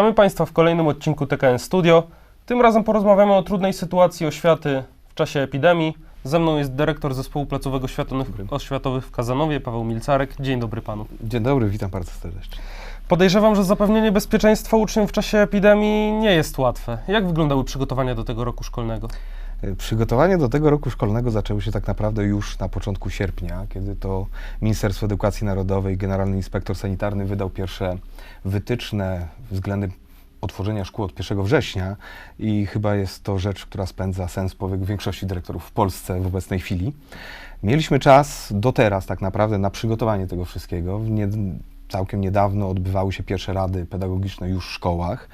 Witamy Państwa w kolejnym odcinku TKN Studio. Tym razem porozmawiamy o trudnej sytuacji oświaty w czasie epidemii. Ze mną jest dyrektor Zespołu Placowego Oświatowych, Oświatowych w Kazanowie, Paweł Milcarek. Dzień dobry Panu. Dzień dobry, witam bardzo serdecznie. Podejrzewam, że zapewnienie bezpieczeństwa uczniom w czasie epidemii nie jest łatwe. Jak wyglądały przygotowania do tego roku szkolnego? E, Przygotowania do tego roku szkolnego zaczęły się tak naprawdę już na początku sierpnia, kiedy to Ministerstwo Edukacji Narodowej, Generalny Inspektor Sanitarny wydał pierwsze wytyczne względem otworzenia szkół od 1 września i chyba jest to rzecz, która spędza sens powiek większości dyrektorów w Polsce w obecnej chwili. Mieliśmy czas do teraz tak naprawdę na przygotowanie tego wszystkiego. Nie, całkiem niedawno odbywały się pierwsze rady pedagogiczne już w szkołach.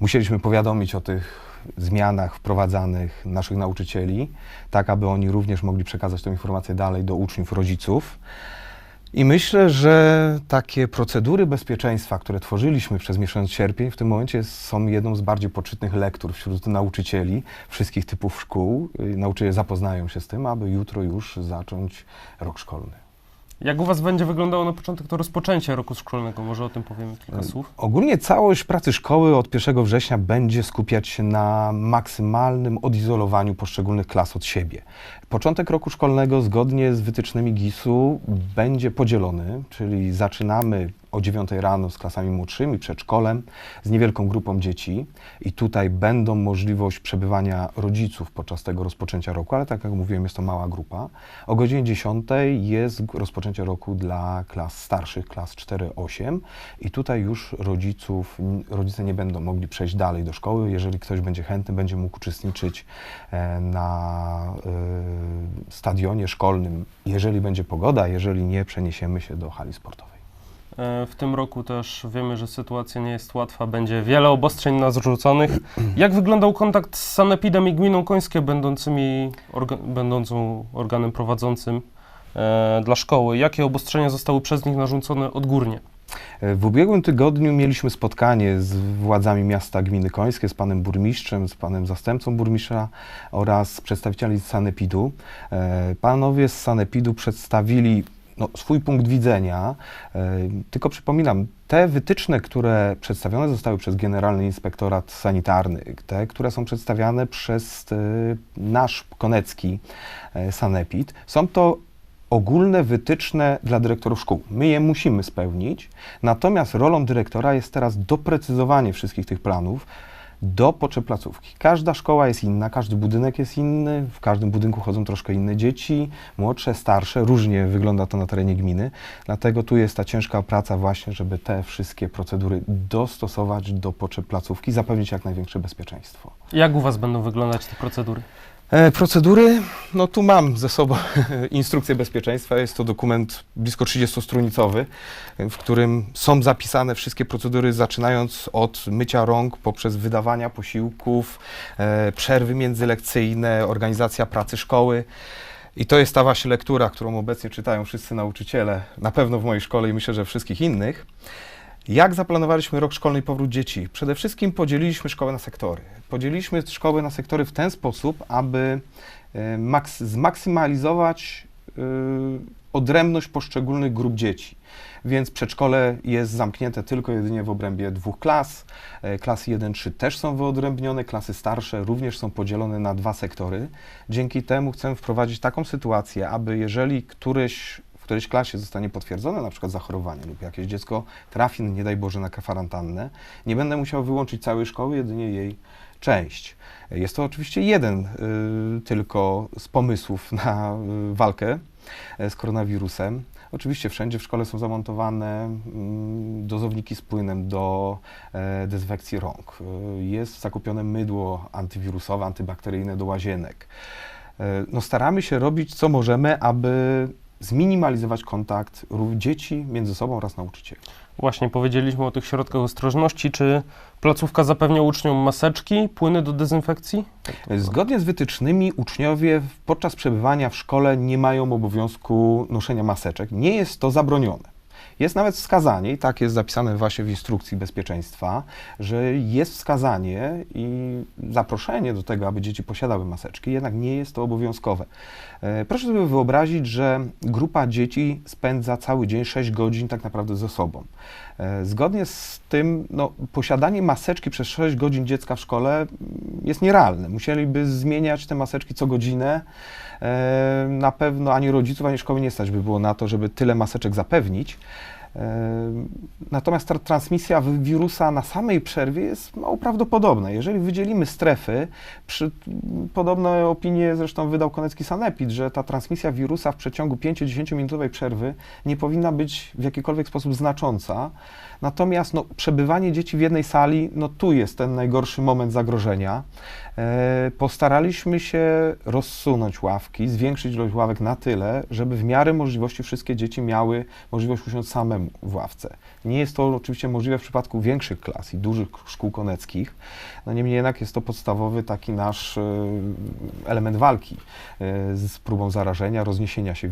Musieliśmy powiadomić o tych zmianach wprowadzanych naszych nauczycieli, tak aby oni również mogli przekazać tę informację dalej do uczniów, rodziców. I myślę, że takie procedury bezpieczeństwa, które tworzyliśmy przez miesiąc sierpień, w tym momencie są jedną z bardziej poczytnych lektur wśród nauczycieli wszystkich typów szkół. Y, Nauczyciele zapoznają się z tym, aby jutro już zacząć rok szkolny. Jak u Was będzie wyglądało na początek to rozpoczęcie roku szkolnego? Może o tym powiemy kilka słów? Ogólnie całość pracy szkoły od 1 września będzie skupiać się na maksymalnym odizolowaniu poszczególnych klas od siebie. Początek roku szkolnego zgodnie z wytycznymi GIS-u będzie podzielony, czyli zaczynamy o 9 rano z klasami młodszymi, przedszkolem, z niewielką grupą dzieci i tutaj będą możliwość przebywania rodziców podczas tego rozpoczęcia roku, ale tak jak mówiłem, jest to mała grupa. O godzinie 10 jest rozpoczęcie roku dla klas starszych, klas 4-8 i tutaj już rodziców, rodzice nie będą mogli przejść dalej do szkoły. Jeżeli ktoś będzie chętny, będzie mógł uczestniczyć e, na e, stadionie szkolnym, jeżeli będzie pogoda, jeżeli nie, przeniesiemy się do hali sportowej. E, W tym roku też wiemy, że sytuacja nie jest łatwa, będzie wiele obostrzeń narzuconych. Jak wyglądał kontakt z Sanepidem i Gminą Końskie, będącymi orga będącą organem prowadzącym e, dla szkoły? Jakie obostrzenia zostały przez nich narzucone odgórnie? E, W ubiegłym tygodniu mieliśmy spotkanie z władzami miasta Gminy Końskie, z panem burmistrzem, z panem zastępcą burmistrza oraz z przedstawicieli Sanepidu. E, Panowie z Sanepidu przedstawili no, swój punkt widzenia. E, Tylko przypominam, te wytyczne, które przedstawione zostały przez Generalny Inspektorat Sanitarny, te, które są przedstawiane przez e, nasz konecki e, Sanepid, są to ogólne wytyczne dla dyrektorów szkół. My je musimy spełnić, natomiast rolą dyrektora jest teraz doprecyzowanie wszystkich tych planów do potrzeb placówki. Każda szkoła jest inna, każdy budynek jest inny, w każdym budynku chodzą troszkę inne dzieci, młodsze, starsze, różnie wygląda to na terenie gminy, dlatego tu jest ta ciężka praca właśnie, żeby te wszystkie procedury dostosować do potrzeb placówki, zapewnić jak największe bezpieczeństwo. Jak u Was będą wyglądać te procedury? E, Procedury, no tu mam ze sobą instrukcję bezpieczeństwa. Jest to dokument blisko 30-stronicowy, w którym są zapisane wszystkie procedury, zaczynając od mycia rąk poprzez wydawania posiłków, e, przerwy międzylekcyjne, organizacja pracy szkoły. I to jest ta właśnie lektura, którą obecnie czytają wszyscy nauczyciele, na pewno w mojej szkole i myślę, że wszystkich innych. Jak zaplanowaliśmy rok szkolny i powrót dzieci? Przede wszystkim podzieliliśmy szkołę na sektory. Podzieliliśmy szkołę na sektory w ten sposób, aby e, maks- zmaksymalizować e, odrębność poszczególnych grup dzieci. Więc przedszkole jest zamknięte tylko jedynie w obrębie dwóch klas. E, Klasy 1-3 też są wyodrębnione, klasy starsze również są podzielone na dwa sektory. Dzięki temu chcemy wprowadzić taką sytuację, aby jeżeli któryś którejś klasie zostanie potwierdzone na przykład zachorowanie lub jakieś dziecko trafi, nie daj Boże, na kwarantannę, nie będę musiał wyłączyć całej szkoły, jedynie jej część. Jest to oczywiście jeden y, tylko z pomysłów na y, walkę e, z koronawirusem. Oczywiście wszędzie w szkole są zamontowane mm, dozowniki z płynem do e, dezynfekcji rąk. Y, Jest zakupione mydło antywirusowe, antybakteryjne do łazienek. E, No, staramy się robić co możemy, aby zminimalizować kontakt dzieci między sobą oraz nauczycieli. Właśnie powiedzieliśmy o tych środkach ostrożności. Czy placówka zapewnia uczniom maseczki, płyny do dezynfekcji? Zgodnie z wytycznymi uczniowie podczas przebywania w szkole nie mają obowiązku noszenia maseczek. Nie jest to zabronione. Jest nawet wskazanie, i tak jest zapisane właśnie w instrukcji bezpieczeństwa, że jest wskazanie i zaproszenie do tego, aby dzieci posiadały maseczki, jednak nie jest to obowiązkowe. E, Proszę sobie wyobrazić, że grupa dzieci spędza cały dzień 6 godzin tak naprawdę ze sobą. E, Zgodnie z tym, no, posiadanie maseczki przez 6 godzin dziecka w szkole jest nierealne. Musieliby zmieniać te maseczki co godzinę. E, Na pewno ani rodziców, ani szkoły nie stać by było na to, żeby tyle maseczek zapewnić. Natomiast ta transmisja wi- wirusa na samej przerwie jest mało prawdopodobna. Jeżeli wydzielimy strefy, przy, podobne opinie zresztą wydał Konecki Sanepid, że ta transmisja wirusa w przeciągu 5-10 minutowej przerwy nie powinna być w jakikolwiek sposób znacząca. Natomiast no, przebywanie dzieci w jednej sali, no tu jest ten najgorszy moment zagrożenia. E, postaraliśmy się rozsunąć ławki, zwiększyć ilość ławek na tyle, żeby w miarę możliwości wszystkie dzieci miały możliwość usiąść samemu w ławce. Nie jest to oczywiście możliwe w przypadku większych klas i dużych szkół koneckich. No niemniej jednak jest to podstawowy taki nasz e, element walki e, z próbą zarażenia, rozniesienia się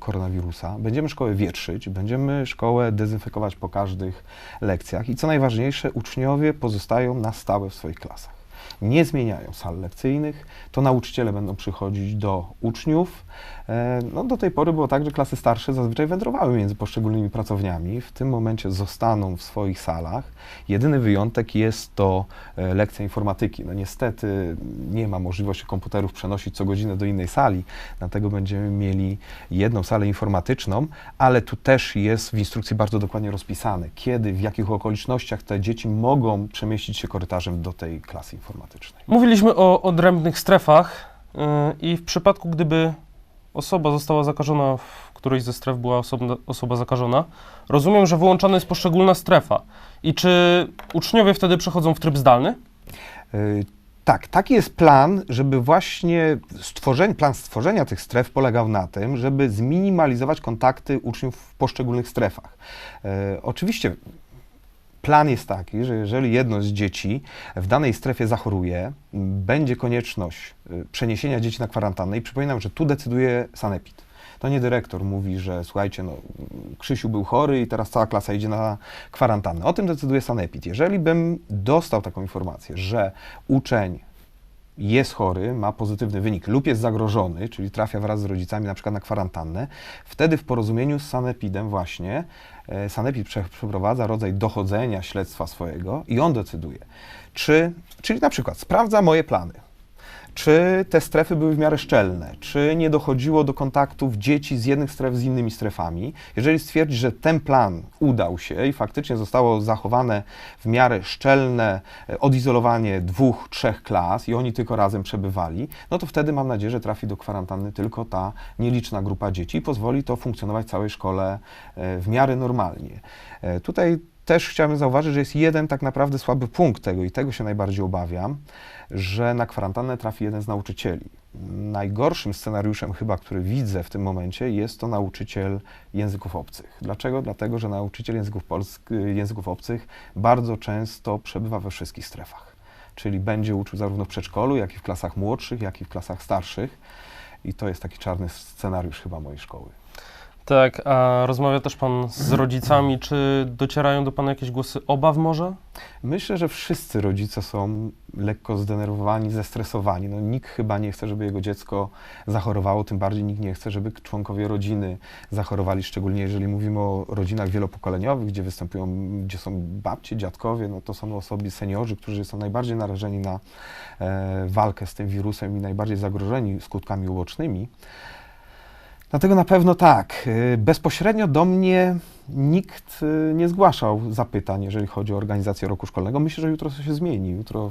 koronawirusa. Będziemy szkołę wietrzyć, będziemy szkołę dezynfekować po każdych lekcjach i co najważniejsze, uczniowie pozostają na stałe w swoich klasach. Nie zmieniają sal lekcyjnych, to nauczyciele będą przychodzić do uczniów. E, No, do tej pory było tak, że klasy starsze zazwyczaj wędrowały między poszczególnymi pracowniami. W tym momencie zostaną w swoich salach. Jedyny wyjątek jest to e, lekcja informatyki. No niestety nie ma możliwości komputerów przenosić co godzinę do innej sali, dlatego będziemy mieli jedną salę informatyczną, ale tu też jest w instrukcji bardzo dokładnie rozpisane, kiedy, w jakich okolicznościach te dzieci mogą przemieścić się korytarzem do tej klasy informatycznej. Mówiliśmy o odrębnych strefach yy, i w przypadku, gdyby osoba została zakażona, w którejś ze stref była osobna, osoba zakażona, rozumiem, że wyłączana jest poszczególna strefa. I czy uczniowie wtedy przechodzą w tryb zdalny? Y, Tak, taki jest plan, żeby właśnie stworzenie, plan stworzenia tych stref polegał na tym, żeby zminimalizować kontakty uczniów w poszczególnych strefach. E, oczywiście plan jest taki, że jeżeli jedno z dzieci w danej strefie zachoruje, będzie konieczność y, przeniesienia dzieci na kwarantannę i przypominam, że tu decyduje sanepid. To nie dyrektor mówi, że słuchajcie, no, Krzysiu był chory i teraz cała klasa idzie na kwarantannę. O tym decyduje sanepid. Jeżeli bym dostał taką informację, że uczeń jest chory, ma pozytywny wynik lub jest zagrożony, czyli trafia wraz z rodzicami na przykład na kwarantannę, wtedy w porozumieniu z sanepidem właśnie e, sanepid prze- przeprowadza rodzaj dochodzenia śledztwa swojego i on decyduje, czy, czyli na przykład sprawdza moje plany, czy te strefy były w miarę szczelne, czy nie dochodziło do kontaktów dzieci z jednych stref z innymi strefami. Jeżeli stwierdzi, że ten plan udał się i faktycznie zostało zachowane w miarę szczelne e, odizolowanie dwóch, trzech klas i oni tylko razem przebywali, no to wtedy mam nadzieję, że trafi do kwarantanny tylko ta nieliczna grupa dzieci i pozwoli to funkcjonować całej szkole e, w miarę normalnie. E, Tutaj też chciałbym zauważyć, że jest jeden tak naprawdę słaby punkt tego i tego się najbardziej obawiam, że na kwarantannę trafi jeden z nauczycieli. Najgorszym scenariuszem chyba, który widzę w tym momencie, jest to nauczyciel języków obcych. Dlaczego? Dlatego, że nauczyciel języków, polsk- języków obcych bardzo często przebywa we wszystkich strefach. Czyli będzie uczył zarówno w przedszkolu, jak i w klasach młodszych, jak i w klasach starszych. I to jest taki czarny scenariusz chyba mojej szkoły. Tak, a rozmawia też Pan z rodzicami. Czy docierają do Pana jakieś głosy obaw może? Myślę, że wszyscy rodzice są lekko zdenerwowani, zestresowani. No, nikt chyba nie chce, żeby jego dziecko zachorowało, tym bardziej nikt nie chce, żeby członkowie rodziny zachorowali, szczególnie jeżeli mówimy o rodzinach wielopokoleniowych, gdzie występują, gdzie są babcie, dziadkowie, no to są osoby, seniorzy, którzy są najbardziej narażeni na e, walkę z tym wirusem i najbardziej zagrożeni skutkami ubocznymi. Dlatego na pewno tak. y, Bezpośrednio do mnie nikt y, nie zgłaszał zapytań, jeżeli chodzi o organizację roku szkolnego. Myślę, że jutro to się zmieni. Jutro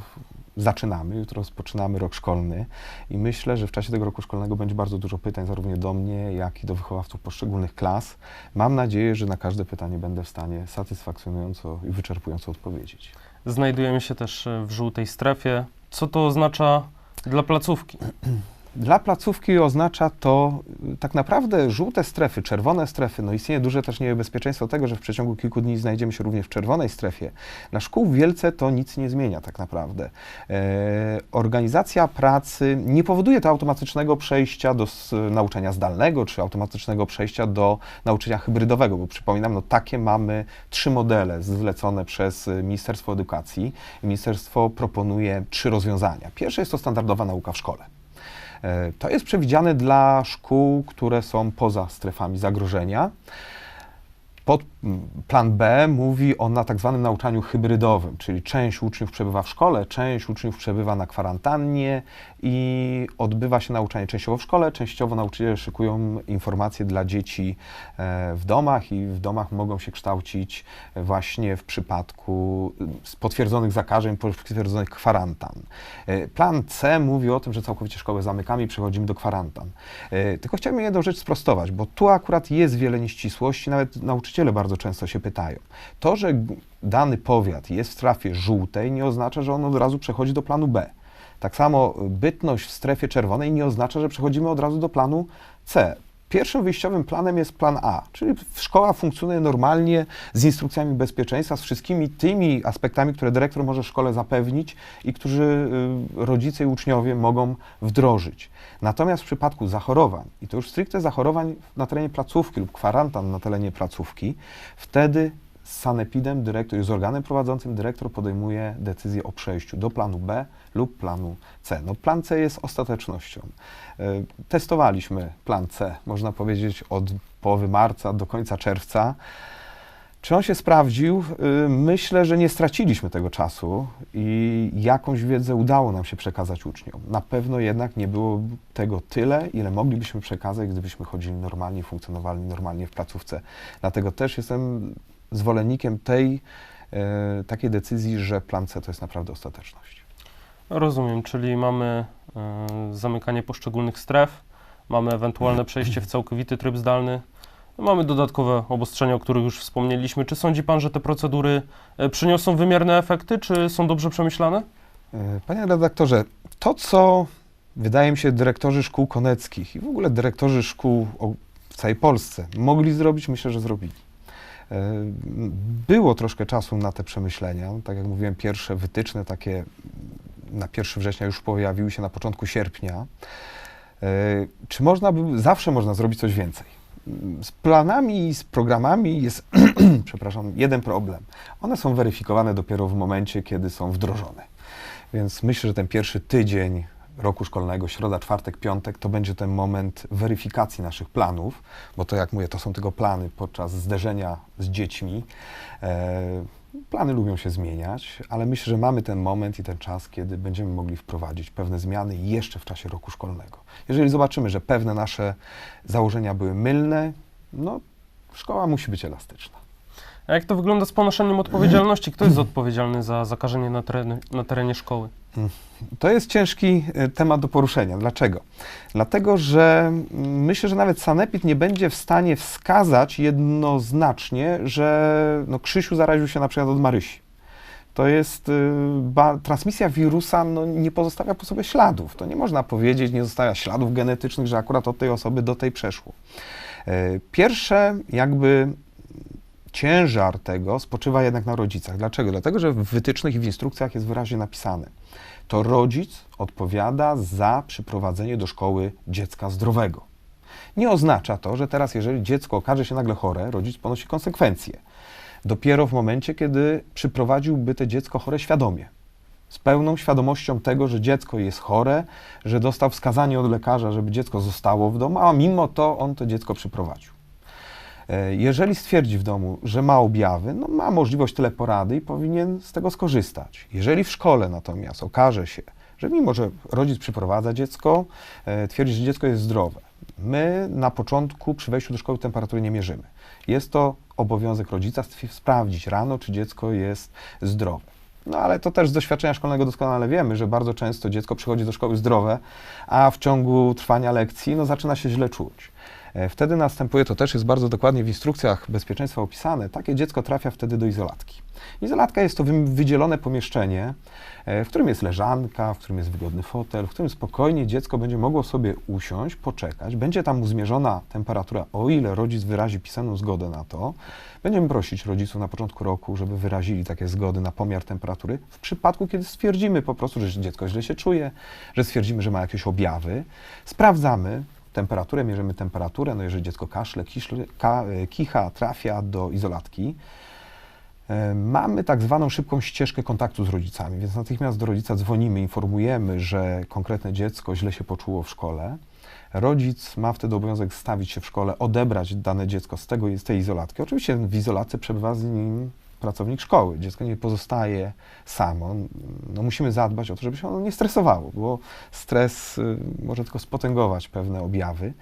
zaczynamy, jutro rozpoczynamy rok szkolny i myślę, że w czasie tego roku szkolnego będzie bardzo dużo pytań, zarówno do mnie, jak i do wychowawców poszczególnych klas. Mam nadzieję, że na każde pytanie będę w stanie satysfakcjonująco i wyczerpująco odpowiedzieć. Znajdujemy się też e, w żółtej strefie. Co to oznacza dla placówki? Dla placówki oznacza to y, tak naprawdę żółte strefy, czerwone strefy. No istnieje duże też niebezpieczeństwo tego, że w przeciągu kilku dni znajdziemy się również w czerwonej strefie. Dla szkół Wielce to nic nie zmienia tak naprawdę. E, organizacja pracy nie powoduje to automatycznego przejścia do s- nauczania zdalnego, czy automatycznego przejścia do nauczania hybrydowego, bo przypominam, no takie mamy trzy modele zlecone przez y, Ministerstwo Edukacji. Ministerstwo proponuje trzy rozwiązania. Pierwsze jest to standardowa nauka w szkole. E, To jest przewidziane dla szkół, które są poza strefami zagrożenia. Pod, m, plan B mówi o na tak zwanym nauczaniu hybrydowym, czyli część uczniów przebywa w szkole, część uczniów przebywa na kwarantannie i odbywa się nauczanie częściowo w szkole, częściowo nauczyciele szykują informacje dla dzieci e, w domach i w domach mogą się kształcić właśnie w przypadku y, potwierdzonych zakażeń, potwierdzonych kwarantan. E, Plan C mówi o tym, że całkowicie szkołę zamykamy i przechodzimy do kwarantan. E, Tylko chciałbym jedną rzecz sprostować, bo tu akurat jest wiele nieścisłości, nawet nauczyciele bardzo często się pytają. To, że dany powiat jest w strefie żółtej, nie oznacza, że on od razu przechodzi do planu B. Tak samo bytność w strefie czerwonej nie oznacza, że przechodzimy od razu do planu C. Pierwszym wyjściowym planem jest plan A, czyli szkoła funkcjonuje normalnie z instrukcjami bezpieczeństwa, z wszystkimi tymi aspektami, które dyrektor może szkole zapewnić i którzy y, rodzice i uczniowie mogą wdrożyć. Natomiast w przypadku zachorowań, i to już stricte zachorowań na terenie placówki lub kwarantan na terenie placówki, wtedy z sanepidem dyrektor i z organem prowadzącym dyrektor podejmuje decyzję o przejściu do planu B lub planu C. No, plan C jest ostatecznością. E, Testowaliśmy plan C, można powiedzieć, od połowy marca do końca czerwca. Czy on się sprawdził? Y, Myślę, że nie straciliśmy tego czasu i jakąś wiedzę udało nam się przekazać uczniom. Na pewno jednak nie było tego tyle, ile moglibyśmy przekazać, gdybyśmy chodzili normalnie, funkcjonowali normalnie w placówce. Dlatego też jestem zwolennikiem tej e, takiej decyzji, że plan C to jest naprawdę ostateczność. Rozumiem, czyli mamy e, zamykanie poszczególnych stref, mamy ewentualne przejście w całkowity tryb zdalny, mamy dodatkowe obostrzenia, o których już wspomnieliśmy. Czy sądzi Pan, że te procedury e, przyniosą wymierne efekty, czy są dobrze przemyślane? Panie redaktorze, to co wydaje mi się dyrektorzy szkół koneckich i w ogóle dyrektorzy szkół w całej Polsce mogli zrobić, myślę, że zrobili. E, Było troszkę czasu na te przemyślenia. Tak jak mówiłem, pierwsze wytyczne takie na 1 września już pojawiły się na początku sierpnia. E, Czy można by, zawsze można zrobić coś więcej? Z planami i z programami jest, przepraszam, jeden problem. One są weryfikowane dopiero w momencie, kiedy są wdrożone. Więc myślę, że ten pierwszy tydzień roku szkolnego, środa, czwartek, piątek, to będzie ten moment weryfikacji naszych planów, bo to jak mówię, to są tylko plany podczas zderzenia z dziećmi. E, plany lubią się zmieniać, ale myślę, że mamy ten moment i ten czas, kiedy będziemy mogli wprowadzić pewne zmiany jeszcze w czasie roku szkolnego. Jeżeli zobaczymy, że pewne nasze założenia były mylne, no szkoła musi być elastyczna. A jak to wygląda z ponoszeniem odpowiedzialności? Kto jest odpowiedzialny za zakażenie na terenie, na terenie szkoły? To jest ciężki e, temat do poruszenia. Dlaczego? Dlatego, że mm, myślę, że nawet Sanepid nie będzie w stanie wskazać jednoznacznie, że no, Krzysiu zaraził się na przykład od Marysi. To jest, y, ba, transmisja wirusa no, nie pozostawia po sobie śladów. To nie można powiedzieć, nie zostawia śladów genetycznych, że akurat od tej osoby do tej przeszło. E, Pierwsze jakby ciężar tego spoczywa jednak na rodzicach. Dlaczego? Dlatego, że w wytycznych i w instrukcjach jest wyraźnie napisane, to rodzic odpowiada za przyprowadzenie do szkoły dziecka zdrowego. Nie oznacza to, że teraz, jeżeli dziecko okaże się nagle chore, rodzic ponosi konsekwencje. Dopiero w momencie, kiedy przyprowadziłby to dziecko chore świadomie. Z pełną świadomością tego, że dziecko jest chore, że dostał wskazanie od lekarza, żeby dziecko zostało w domu, a mimo to on to dziecko przyprowadził. E, Jeżeli stwierdzi w domu, że ma objawy, no ma możliwość teleporady i powinien z tego skorzystać. Jeżeli w szkole natomiast okaże się, że mimo, że rodzic przyprowadza dziecko, e, twierdzi, że dziecko jest zdrowe, my na początku przy wejściu do szkoły temperatury nie mierzymy. Jest to obowiązek rodzica sprawdzić rano, czy dziecko jest zdrowe. No ale to też z doświadczenia szkolnego doskonale wiemy, że bardzo często dziecko przychodzi do szkoły zdrowe, a w ciągu trwania lekcji no, zaczyna się źle czuć. E, Wtedy następuje, to też jest bardzo dokładnie w instrukcjach bezpieczeństwa opisane, takie dziecko trafia wtedy do izolatki. Izolatka jest to wy- wydzielone pomieszczenie, e, w którym jest leżanka, w którym jest wygodny fotel, w którym spokojnie dziecko będzie mogło sobie usiąść, poczekać. Będzie tam mu zmierzona temperatura, o ile rodzic wyrazi pisaną zgodę na to. Będziemy prosić rodziców na początku roku, żeby wyrazili takie zgody na pomiar temperatury. W przypadku, kiedy stwierdzimy po prostu, że dziecko źle się czuje, że stwierdzimy, że ma jakieś objawy, sprawdzamy, temperaturę, mierzymy temperaturę, no jeżeli dziecko kaszle, kiszle, ka, e, kicha, trafia do izolatki, e, mamy tak zwaną szybką ścieżkę kontaktu z rodzicami, więc natychmiast do rodzica dzwonimy, informujemy, że konkretne dziecko źle się poczuło w szkole. Rodzic ma wtedy obowiązek stawić się w szkole, odebrać dane dziecko z, tego, z tej izolatki. Oczywiście w izolatce przebywa z nim pracownik szkoły. Dziecko nie pozostaje samo. No, musimy zadbać o to, żeby się ono nie stresowało, bo stres y, może tylko spotęgować pewne objawy.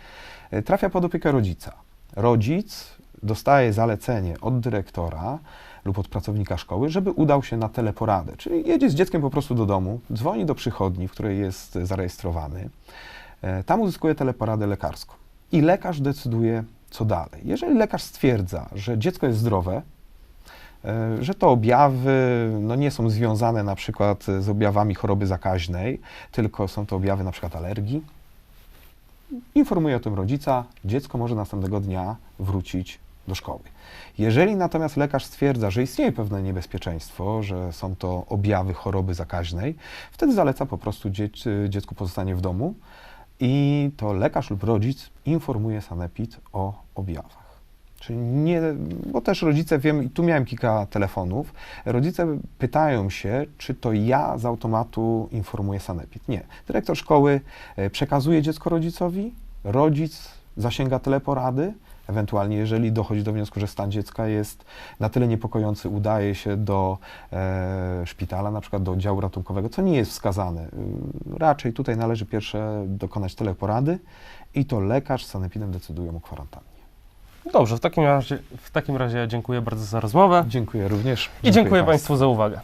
Y, Trafia pod opiekę rodzica. Rodzic dostaje zalecenie od dyrektora lub od pracownika szkoły, żeby udał się na teleporadę, czyli jedzie z dzieckiem po prostu do domu, dzwoni do przychodni, w której jest zarejestrowany, e, tam uzyskuje teleporadę lekarską i lekarz decyduje, co dalej. Jeżeli lekarz stwierdza, że dziecko jest zdrowe, że to objawy no, nie są związane na przykład z objawami choroby zakaźnej, tylko są to objawy na przykład alergii, informuje o tym rodzica, dziecko może następnego dnia wrócić do szkoły. Jeżeli natomiast lekarz stwierdza, że istnieje pewne niebezpieczeństwo, że są to objawy choroby zakaźnej, wtedy zaleca po prostu dziec, dziecku pozostanie w domu i to lekarz lub rodzic informuje sanepid o objawach. Czyli nie, bo też rodzice, wiem, i tu miałem kilka telefonów, rodzice pytają się, czy to ja z automatu informuję sanepid. Nie. Dyrektor szkoły e, przekazuje dziecko rodzicowi, rodzic zasięga teleporady, ewentualnie jeżeli dochodzi do wniosku, że stan dziecka jest na tyle niepokojący, udaje się do e, szpitala, na przykład do oddziału ratunkowego, co nie jest wskazane. Y, Raczej tutaj należy pierwsze dokonać teleporady i to lekarz z sanepidem decydują o kwarantannie. Dobrze, w takim razie, w takim razie dziękuję bardzo za rozmowę Dziękuję również. i dziękuję Państwu. Państwu za uwagę.